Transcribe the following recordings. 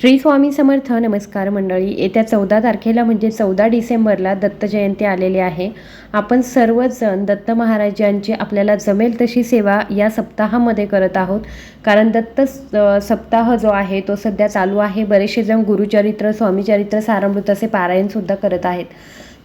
श्री स्वामी समर्थ नमस्कार मंडळी. येत्या चौदा तारखेला म्हणजे चौदा डिसेंबरला दत्त जयंती आलेली आहे. आपण सर्वजण दत्त महाराजांची आपल्याला जमेल तशी सेवा या सप्ताहामध्ये करत आहोत. कारण दत्त स- सप्ताह जो आहे तो सध्या चालू आहे. बरेचसे जण गुरुचरित्र स्वामीचरित्र सारामृत असे पारायणसुद्धा करत आहेत.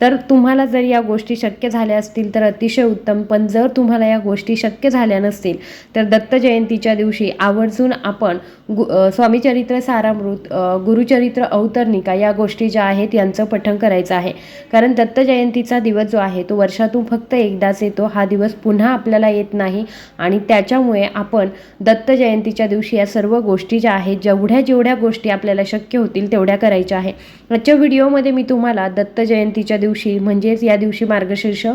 तर तुम्हाला जर या गोष्टी शक्य झाल्या असतील तर अतिशय उत्तम. पण जर तुम्हाला या गोष्टी शक्य झाल्या नसतील तर दत्त जयंतीच्या दिवशी आवर्जून आपण गु स्वामीचरित्र सारामृत गुरुचरित्र अवतरणिका या गोष्टी ज्या आहेत यांचं पठण करायचं आहे. कारण दत्त जयंतीचा दिवस जो आहे तो वर्षातून फक्त एकदाच येतो. हा दिवस पुन्हा आपल्याला येत नाही आणि त्याच्यामुळे आपण दत्त जयंतीच्या दिवशी या सर्व गोष्टी ज्या आहेत जेवढ्या जेवढ्या गोष्टी आपल्याला शक्य होतील तेवढ्या करायच्या आहे. आजच्या व्हिडिओमध्ये मी तुम्हाला दत्त जयंतीच्या दिवशी म्हणजेच या दिवशी मार्गशीर्ष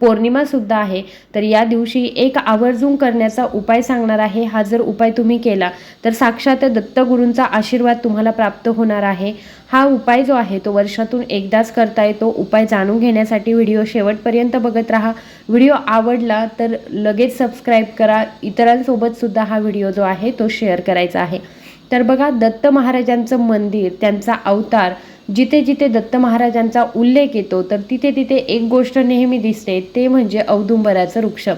पौर्णिमासुद्धा आहे. तर या दिवशी एक आवर्जून करण्याचा उपाय सांगणार आहे. हा जर उपाय तुम्ही केला तर साक्षात दत्तगुरूंचा आशीर्वाद तुम्हाला प्राप्त होणार आहे. हा उपाय जो आहे तो वर्षातून एकदाच करता येतो. उपाय जाणून घेण्यासाठी व्हिडिओ शेवटपर्यंत बघत राहा. व्हिडिओ आवडला तर लगेच सबस्क्राईब करा. इतरांसोबतसुद्धा हा व्हिडिओ जो आहे तो शेअर करायचा आहे. तर बघा दत्त महाराजांचं मंदिर त्यांचा अवतार जिथे जिथे दत्त महाराजांचा उल्लेख येतो तर तिथे तिथे एक गोष्ट नेहमी दिसते ते म्हणजे औदुंबराचं वृक्ष.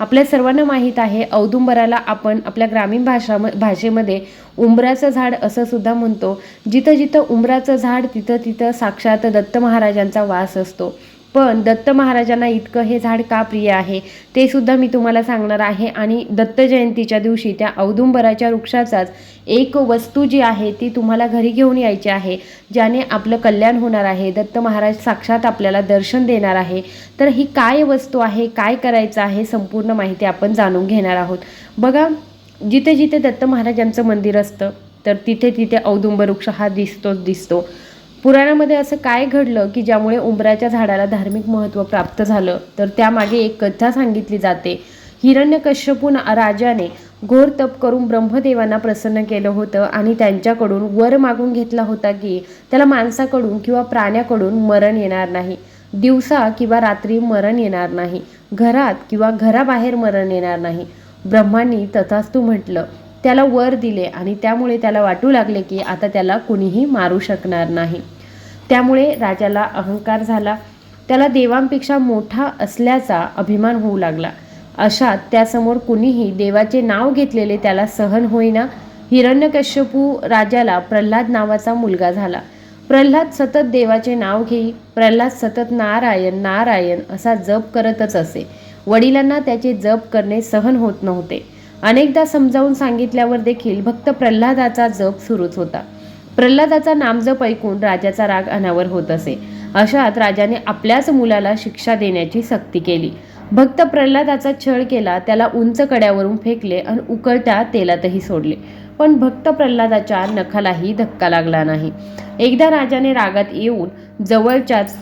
आपल्या सर्वांना माहीत आहे औदुंबराला आपण आपल्या ग्रामीण भाषा भाषेमध्ये उंबराचं झाड असं सुद्धा म्हणतो. जिथं जिथं उंबराचं झाड तिथं तिथं साक्षात दत्त महाराजांचा वास असतो. पण दत्त महाराजांना इतकं हे झाड का प्रिय आहे? ते सुद्धा मी तुम्हाला सांगणार आहे. आणि दत्त जयंतीच्या दिवशी त्या औदुंबराच्या वृक्षाचाच एक वस्तू जी आहे ती तुम्हाला घरी घेऊन यायची आहे ज्याने आपलं कल्याण होणार आहे. दत्त महाराज साक्षात आपल्याला दर्शन देणार आहे. तर ही काय वस्तू आहे काय करायचं आहे संपूर्ण माहिती आपण जाणून घेणार आहोत. बघा जिथे जिथे दत्त महाराजांचं मंदिर असतं तर तिथे तिथे औदुंबर वृक्ष हा दिसतोच दिसतो. पुराणामध्ये असं काय घडलं की ज्यामुळे उंबराच्या झाडाला धार्मिक महत्त्व प्राप्त झालं? तर त्यामागे एक कथा सांगितली जाते. हिरण्यकश्यपून राजाने घोर तप करून ब्रह्मदेवांना प्रसन्न केलं होतं आणि त्यांच्याकडून वर मागून घेतला होता की त्याला माणसाकडून किंवा प्राण्याकडून मरण येणार नाही. दिवसा किंवा रात्री मरण येणार नाही. घरात किंवा घराबाहेर मरण येणार नाही. ब्रह्मांनी तथास्तू म्हटलं त्याला वर दिले आणि त्यामुळे त्याला वाटू लागले की आता त्याला कुणीही मारू शकणार नाही. त्यामुळे राजाला अहंकार झाला. त्याला देवांपेक्षा मोठा असल्याचा अभिमान होऊ लागला. अशात त्यासमोर कुणीही देवाचे नाव घेतलेले त्याला सहन होईना. हिरण्यकश्यपू राजाला प्रल्हाद नावाचा मुलगा झाला. प्रल्हाद सतत देवाचे नाव घेई प्रल्हाद सतत नारायण नारायण असा जप करतच असे. वडिलांना त्याचे जप करणे सहन होत नव्हते. अनेकदा समजावून सांगितल्यावर देखील भक्त प्रल्हादाचा जप सुरूच होता. प्रल्हादाचा नामजप ऐकून राजाचा राग अनावर होत असे. अशात राजाने आपल्याच मुलाला शिक्षा देण्याची सक्ती केली. भक्त प्रल्हादाचा छळ केला त्याला उंच कड्यावरून फेकले आणि उकळत्या तेलातही सोडले. पण भक्त प्रल्हादाच्या नखालाही धक्का लागला नाही. एकदा राजाने रागात येऊन जवळच्याच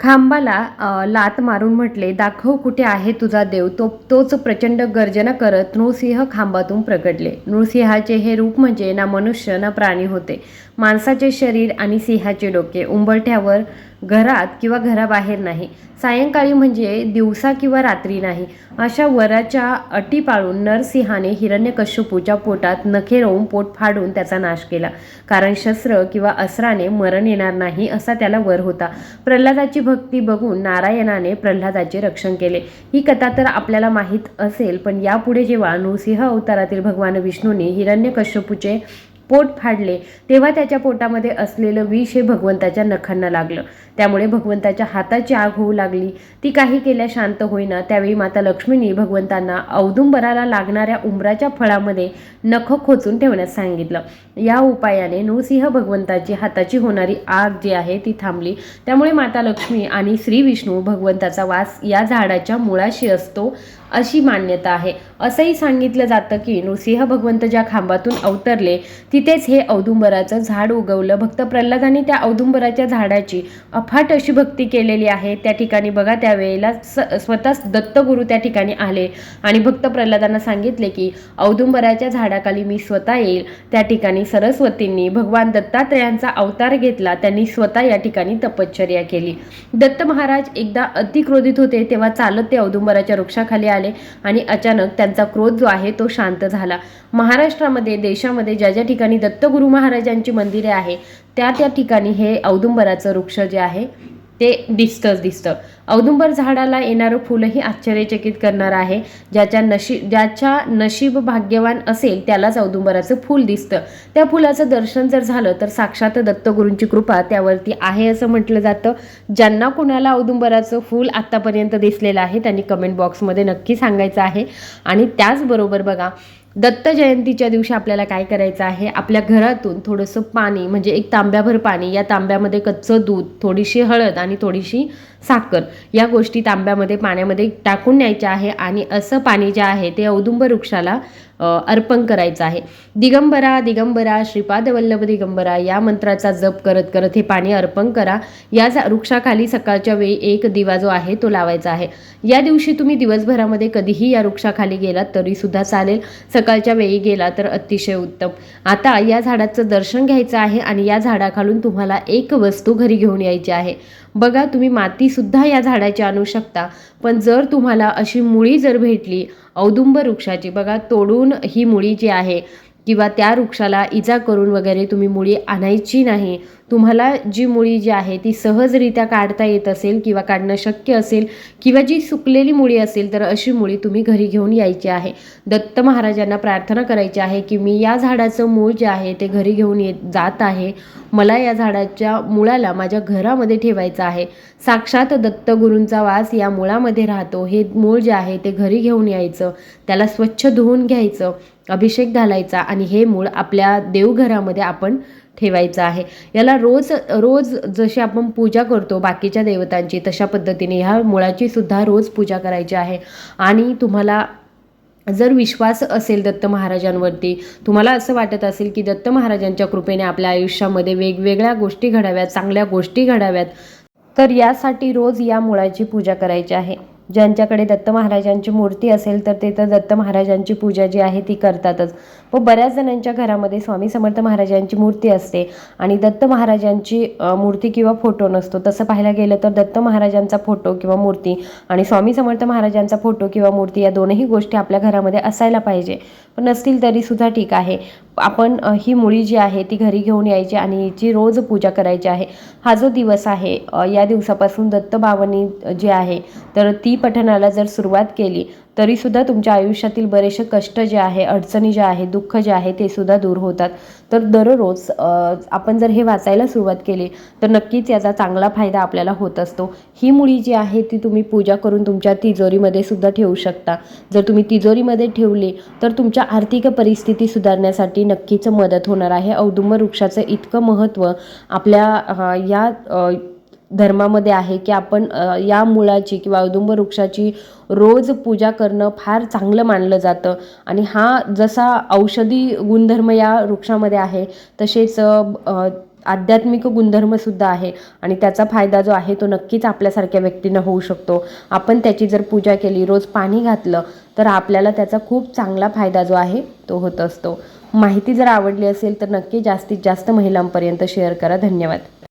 खांबाला लात मारून म्हटले दाखव कुठे आहे तुझा देव. तो तोच प्रचंड गर्जना करत नृसिंह खांबातून प्रगटले. नृसिंहाचे हे रूप म्हणजे ना मनुष्य ना प्राणी होते. माणसाचे शरीर आणि सिंहाचे डोके. उंबरठ्यावर घरात किंवा घराबाहेर नाही. सायंकाळी म्हणजे दिवसा किंवा रात्री नाही. अशा वराच्या अटी पाळून नरसिंहाने हिरण्यकश्यपूच्या पोटात नखे रोवून पोट फाडून त्याचा नाश केला. कारण शस्त्र किंवा अस्त्राने मरण येणार नाही असा त्याला वर होता. प्रल्हादाची भक्ती बघून नारायणाने प्रल्हादाचे रक्षण केले. ही कथा तर आपल्याला माहीत असेल पण यापुढे जेव्हा नृसिंह अवतारातील भगवान विष्णूने हिरण्यकश्यपूचे पोट फाडले तेव्हा त्याच्या पोटामध्ये असलेलं विष हे भगवंताच्या नखांना लागलं. त्यामुळे भगवंताच्या हाताची आग होऊ लागली. ती काही केल्या शांत होईना त्यावेळी माता लक्ष्मीनी भगवंतांना औदुंबराला लागणाऱ्या उंबराच्या फळामध्ये नख खोचून ठेवण्यास सांगितलं. या उपायाने नृसिंह भगवंताची हाताची होणारी आग जी आहे ती थांबली. त्यामुळे माता लक्ष्मी आणि श्री विष्णू भगवंताचा वास या झाडाच्या मुळाशी असतो. अशी मान्यता आहे. असंही सांगितलं जातं की नृसिंह भगवंत ज्या खांबातून अवतरले तिथेच हे औदुंबराचं झाड उगवलं. भक्त प्रल्हादांनी त्या औदुंबराच्या झाडाची अफाट अशी भक्ती केलेली आहे. त्या ठिकाणी बघा त्यावेळेला स स्वतः दत्तगुरू त्या ठिकाणी आले. आणि भक्त प्रल्हादांना सांगितले की औदुंबराच्या झाडाखाली मी स्वतः येईल. त्या ठिकाणी सरस्वतींनी भगवान दत्तात्रयांचा अवतार घेतला. त्यांनी स्वतः या ठिकाणी तपश्चर्या केली. दत्त महाराज एकदा अतिक्रोधित होते तेव्हा चालत ते औदुंबराच्या वृक्षाखाली आले आणि अचानक त्यांचा क्रोध जो आहे तो शांत झाला. महाराष्ट्रामध्ये देशामध्ये ज्या ज्या ठिकाणी दत्तगुरू महाराजांची मंदिरे आहे त्या त्या ठिकाणी हे औदुंबराचं वृक्ष जे आहे ते दिसतंच दिसतं. औदुंबर झाडाला येणारं फुलंही आश्चर्यचकित करणारं आहे. ज्याच्या नशीब ज्याच्या नशीब भाग्यवान असेल त्यालाच औदुंबराचं फूल दिसतं. त्या फुलाचं दर्शन जर झालं तर साक्षात दत्तगुरूंची कृपा त्यावरती आहे असं म्हटलं जातं. ज्यांना कुणाला औदुंबराचं फूल आत्तापर्यंत दिसलेलं आहे त्यांनी कमेंट बॉक्समध्ये नक्की सांगायचं आहे. आणि त्याचबरोबर बघा दत्त जयंतीच्या दिवशी आपल्याला काय करायचं आहे? आपल्या घरातून थोडंसं पाणी म्हणजे एक तांब्याभर पाणी या तांब्यामध्ये कच्चं दूध थोडीशी हळद आणि थोडीशी साखर. या गोष्टी तांब्यामध्ये पाण्यामध्ये टाकून न्यायच्या आहे आणि असं पाणी जे आहे ते औदुंब वृक्षाला अर्पण करायचं आहे. दिगंबरा दिगंबरा श्रीपाद वल्लभ दिगंबरा या मंत्राचा जप करत करत हे पाणी अर्पण करा. या वृक्षाखाली सकाळच्या वेळी एक दिवा जो आहे तो लावायचा आहे. या दिवशी तुम्ही दिवसभरामध्ये कधीही या वृक्षाखाली गेलात तरी सुद्धा चालेल. सकाळच्या वेळी गेला तर अतिशय उत्तम. आता या झाडाचं दर्शन घ्यायचं आहे आणि या झाडाखालून तुम्हाला एक वस्तू घरी घेऊन यायची आहे. बघा तुम्ही माती सुद्धा या झाडाची आणू शकता. पण जर तुम्हाला अशी मुळी जर भेटली औदुंब वृक्षाची बघा तोडून ही मुळी जी आहे किंवा त्या वृक्षाला इजा करून वगैरे तुम्ही मुळी आणायची नाही तुम्हाला जी मुळी जी आहे ती सहजरित्या काढता येत असेल किंवा काढणं शक्य असेल किंवा जी सुकलेली मुळी असेल तर अशी मुळी तुम्ही घरी घेऊन यायची आहे. दत्त महाराजांना प्रार्थना करायची आहे की मी या झाडाचं मूळ जे आहे ते घरी घेऊन येत जात आहे. मला या झाडाच्या मुळाला माझ्या घरामध्ये ठेवायचं आहे. साक्षात दत्तगुरूंचा वास या मुळामध्ये राहतो. हे मूळ जे आहे ते घरी घेऊन यायचं. त्याला स्वच्छ धुवून घ्यायचं अभिषेक घालायचा आणि हे मूळ आपल्या देवघरामध्ये आपण ठेवायचं आहे. याला रोज रोज जशी आपण पूजा करतो बाकीच्या देवतांची तशा पद्धतीने ह्या मुळाची सुद्धा रोज पूजा करायची आहे. आणि तुम्हाला जर विश्वास असेल दत्त महाराजांवरती तुम्हाला असं वाटत असेल की दत्त महाराजांच्या कृपेने आपल्या आयुष्यामध्ये वेगवेगळ्या गोष्टी घडाव्यात चांगल्या गोष्टी घडाव्यात तर यासाठी रोज या मुळाची पूजा करायची आहे. ज्यांच्याकडे दत्त महाराजांची मूर्ती असेल तर ते तर दत्त महाराजांची पूजा जी आहे ती करतातच. व बऱ्याच जणांच्या घरामध्ये स्वामी समर्थ महाराजांची मूर्ती असते आणि दत्त महाराजांची मूर्ती किंवा फोटो नसतो. तसं पाहायला गेलं तर दत्त महाराजांचा फोटो किंवा मूर्ती आणि स्वामी समर्थ महाराजांचा फोटो किंवा मूर्ती या दोनही गोष्टी आपल्या घरामध्ये असायला पाहिजे. पण नसतील तरीसुद्धा ठीक आहे. आपण ही मुळी जी आहे ती घरी घेऊन यायची आणि हिची रोज पूजा करायची आहे. हा जो दिवस आहे या दिवसापासून दत्त भावनी जे आहे तर ती पठणाला जर सुरुवात केली तरीसुद्धा तुमच्या आयुष्यातील बरेचसे कष्ट जे आहे अडचणी ज्या आहे दुःख जे आहे ते सुद्धा दूर होतात. तर दररोज आपण जर हे वाचायला सुरुवात केली तर नक्कीच याचा चांगला फायदा आपल्याला होत असतो. ही मुळी जी आहे ती तुम्ही पूजा करून तुमच्या तिजोरीमध्ये सुद्धा ठेवू शकता. जर तुम्ही तिजोरीमध्ये ठेवली तर तुमच्या आर्थिक परिस्थिती सुधारण्यासाठी नक्कीच मदत होणार आहे. औदुंब वृक्षाचं इतकं महत्त्व आपल्या या धर्मामध्ये आहे की आपण या मुळाची किंवा औदुंब वृक्षाची रोज पूजा करणं फार चांगलं मानलं जातं. आणि हा जसा औषधी गुणधर्म या वृक्षामध्ये आहे तसेच आध्यात्मिक गुणधर्मसुद्धा आहे. आणि त्याचा फायदा जो आहे तो नक्कीच आपल्यासारख्या व्यक्तींना होऊ शकतो. आपण त्याची जर पूजा केली रोज पाणी घातलं तर आपल्याला त्याचा खूप चांगला फायदा जो आहे तो होत असतो. माहिती जर आवडली असेल तर नक्की जास्तीत जास्त महिलांपर्यंत शेअर करा. धन्यवाद.